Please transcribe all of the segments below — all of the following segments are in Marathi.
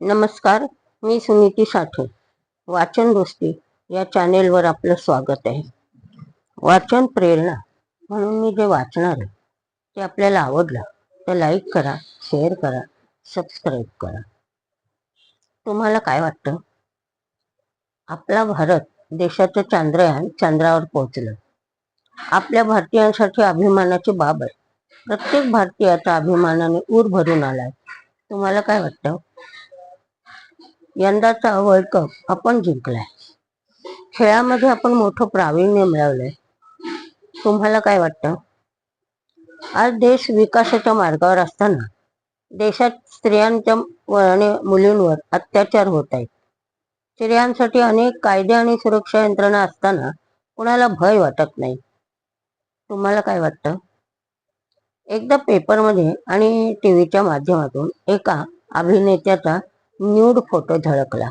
नमस्कार मी सुनीती साठे वाचन दोस्ती या चॅनेलवर आपलं स्वागत आहे. वाचन प्रेरणा म्हणून मी जे वाचणार आहे ते आपल्याला आवडलं तर लाईक करा शेअर करा सबस्क्राईब करा. तुम्हाला काय वाटतं? आपला भारत देशाचं चांद्रयान चंद्रावर पोहोचलं. आपल्या भारतीयांसाठी अभिमानाची बाब आहे. प्रत्येक भारतीयाचा अभिमानाने ऊर भरून आलाय. तुम्हाला काय वाटतं? यंदाचा वर्ल्ड कप आपण जिंकलाय. खेळामध्ये आपण मोठं प्रावीण्य मिळवलंय. तुम्हाला काय वाटतं? आज देश विकासाच्या मार्गावर असताना देशात स्त्रियांच्या आणि मुलींवर अत्याचार होत आहेत. स्त्रियांसाठी अनेक कायदे आणि सुरक्षा यंत्रणा असताना कुणाला भय वाटत नाही. तुम्हाला काय वाटतं? एकदा पेपरमध्ये आणि टीव्हीच्या माध्यमातून एका अभिनेत्याचा न्यूड फोटो झळकला.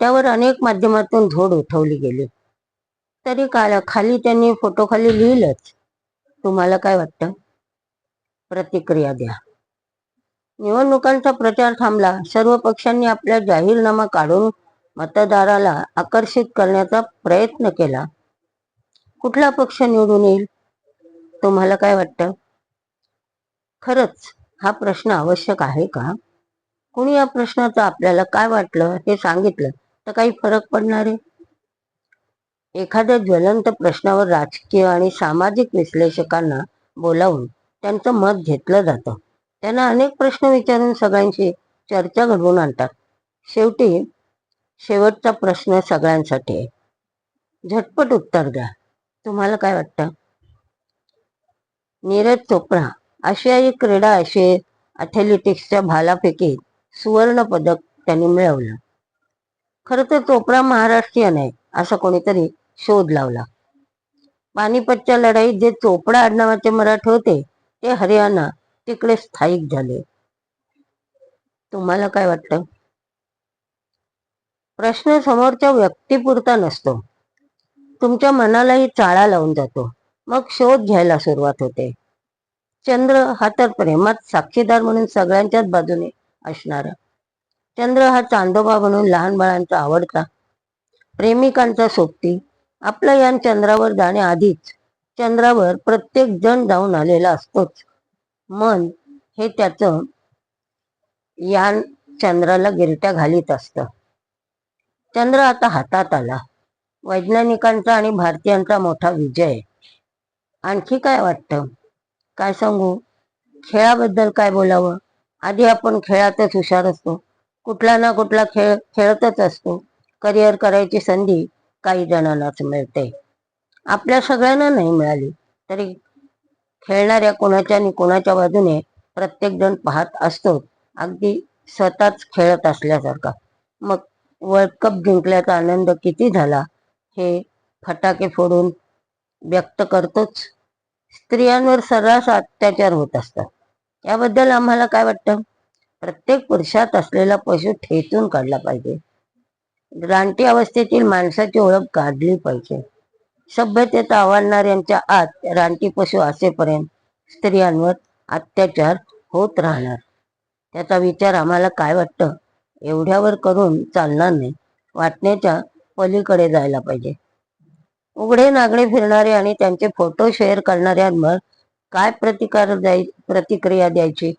त्यावर अनेक माध्यमातून धोड उठवली गेली. तरी काल खाली त्यांनी फोटो खाली लिहिलंच. तुम्हाला काय वाटतं? प्रतिक्रिया द्या. निवडणुकांचा प्रचार थांबला. सर्व पक्षांनी आपला जाहीरनामा काढून मतदाराला आकर्षित करण्याचा प्रयत्न केला. कुठला पक्ष निवडून येईल? तुम्हाला काय वाटतं? खरंच हा प्रश्न आवश्यक आहे का? कुणी या प्रश्नाचं आपल्याला काय वाटलं हे सांगितलं तर काही फरक पडणार आहे? एखाद्या ज्वलंत प्रश्नावर राजकीय आणि सामाजिक विश्लेषकांना बोलावून त्यांचं मत घेतलं जातं. त्यांना अनेक प्रश्न विचारून सगळ्यांशी चर्चा घडवून आणतात. शेवटी शेवटचा प्रश्न सगळ्यांसाठी आहे. झटपट उत्तर द्या. तुम्हाला काय वाटतं? नीरज चोप्रा आशियाई क्रीडा असे ॲथलेटिक्सच्या भालाफेकीत सुवर्ण पदक त्यांनी मिळवलं. खरं तर चोप्रा महाराष्ट्रीयन आहे असा कोणीतरी शोध लावला. पानिपतच्या लढाईत जे चोपडा आडनावाचे मराठे होते ते हरियाणा तिकडे स्थायिक झाले. तुम्हाला काय वाटतं? प्रश्न समोरच्या व्यक्तीपुरता नसतो. तुमच्या मनालाही चाळा लावून जातो. मग शोध घ्यायला सुरुवात होते. चंद्र हा तर प्रेमात साक्षीदार म्हणून सगळ्यांच्याच बाजूने असणार. चंद्र हा चांदोबा म्हणून लहान बाळांचा आवडता. प्रेमिकांचा सोबती. आपलं यान चंद्रावर जाण्याआधीच चंद्रावर प्रत्येक जण जाऊन आलेला असतोच. मन हे त्याचं यान चंद्राला गिरट्या घालीत असतं. चंद्र आता हातात आला. वैज्ञानिकांचा आणि भारतीयांचा मोठा विजय. आणखी काय वाटतं? काय सांगू? खेळाबद्दल काय बोलावं? आधी आपण खेळातच हुशार असतो. कुठला ना कुठला खेळ खेळतच असतो. करिअर करायची संधी काही जणांनाच मिळते. आपल्या सगळ्यांना नाही मिळाली. तरी खेळणाऱ्या कोणाच्या आणि कोणाच्या बाजूने प्रत्येक जण पाहत असतो. अगदी स्वतःच खेळत असल्यासारखा. मग वर्ल्ड कप जिंकल्याचा आनंद किती झाला? हे फटाके फोडून व्यक्त करतोच. स्त्रियांवर सर्रास अत्याचार होत असतात. याबद्दल आम्हाला काय वाटतं? प्रत्येक पुरुषात असलेला पशु ठेचून काढला पाहिजे. रानटी अवस्थेतील माणसाची ओळख काढली पाहिजे. सभ्यतेत आव्हाडणाऱ्यांच्या आत रानटी पशु असेपर्यंत स्त्रियांवर अत्याचार होत राहणार. त्याचा विचार आम्हाला काय वाटतं? एवढ्यावर करून चालणार नाही. वाटण्याच्या पलीकडे जायला पाहिजे. उघडे नागडे फिरणारे आणि त्यांचे फोटो शेअर करणाऱ्यांवर काय प्रतिकार द्याय प्रतिक्रिया द्यायची?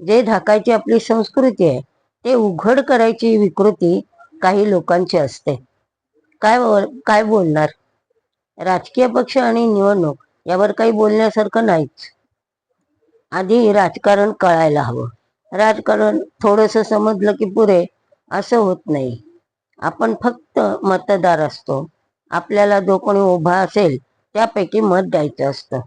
जे ढाकायची आपली संस्कृती आहे ते उघड करायची विकृती काही लोकांची असते. काय काय बोलणार? राजकीय पक्ष आणि निवडणूक यावर काही बोलण्यासारखं नाहीच. आधी राजकारण कळायला हवं. राजकारण थोडंसं समजलं की पुरे असं होत नाही. आपण फक्त मतदार असतो. आपल्याला जो कोणी उभा असेल त्यापैकी मत द्यायचं असतं.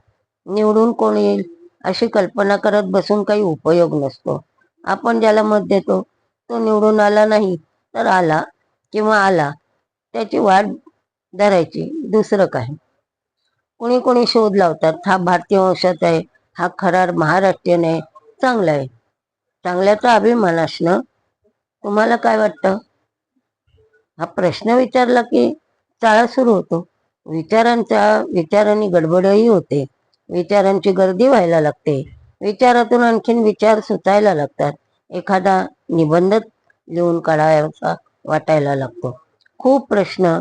निवडून कोण येईल अशी कल्पना करत बसून काही उपयोग नसतो. आपण ज्याला मत देतो तो निवडून आला नाही तर आला किंवा आला त्याची वाट धरायची दुसरं काय कोणी कोणी शोध लावतात हा भारतीय वंशाचा आहे हा खरार महाराष्ट्रीयन आहे चांगला आहे. चांगल्याचा अभिमान असणं तुम्हाला काय वाटतं? हा प्रश्न विचारला की चाळा सुरू होतो. विचारांच्या विचारांनी गडबडही होते. विचारांची गर्दी व्हायला लागते. विचारातून आणखीन विचार सुचायला लागतात. एखादा निबंध लिहून काढायचा वाटायला लागतो. खूप प्रश्न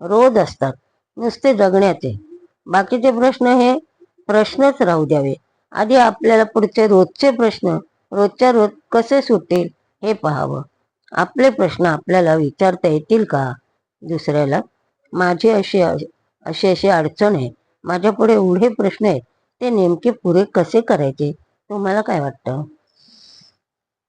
रोज असतात. नुसते जगण्याचे. बाकीचे प्रश्न हे प्रश्नच राहू द्यावे. आधी आपल्याला पुढचे रोजचे प्रश्न रोजच्या रोज कसे सुटेल हे पाहावं. आपले प्रश्न आपल्याला विचारता येतील का? दुसऱ्याला माझी अशी अशी अशी अडचण आहे. माझ्यापुढे एवढे प्रश्न आहेत ते नेमके पुरे कसे करायचे? तुम्हाला काय वाटतं?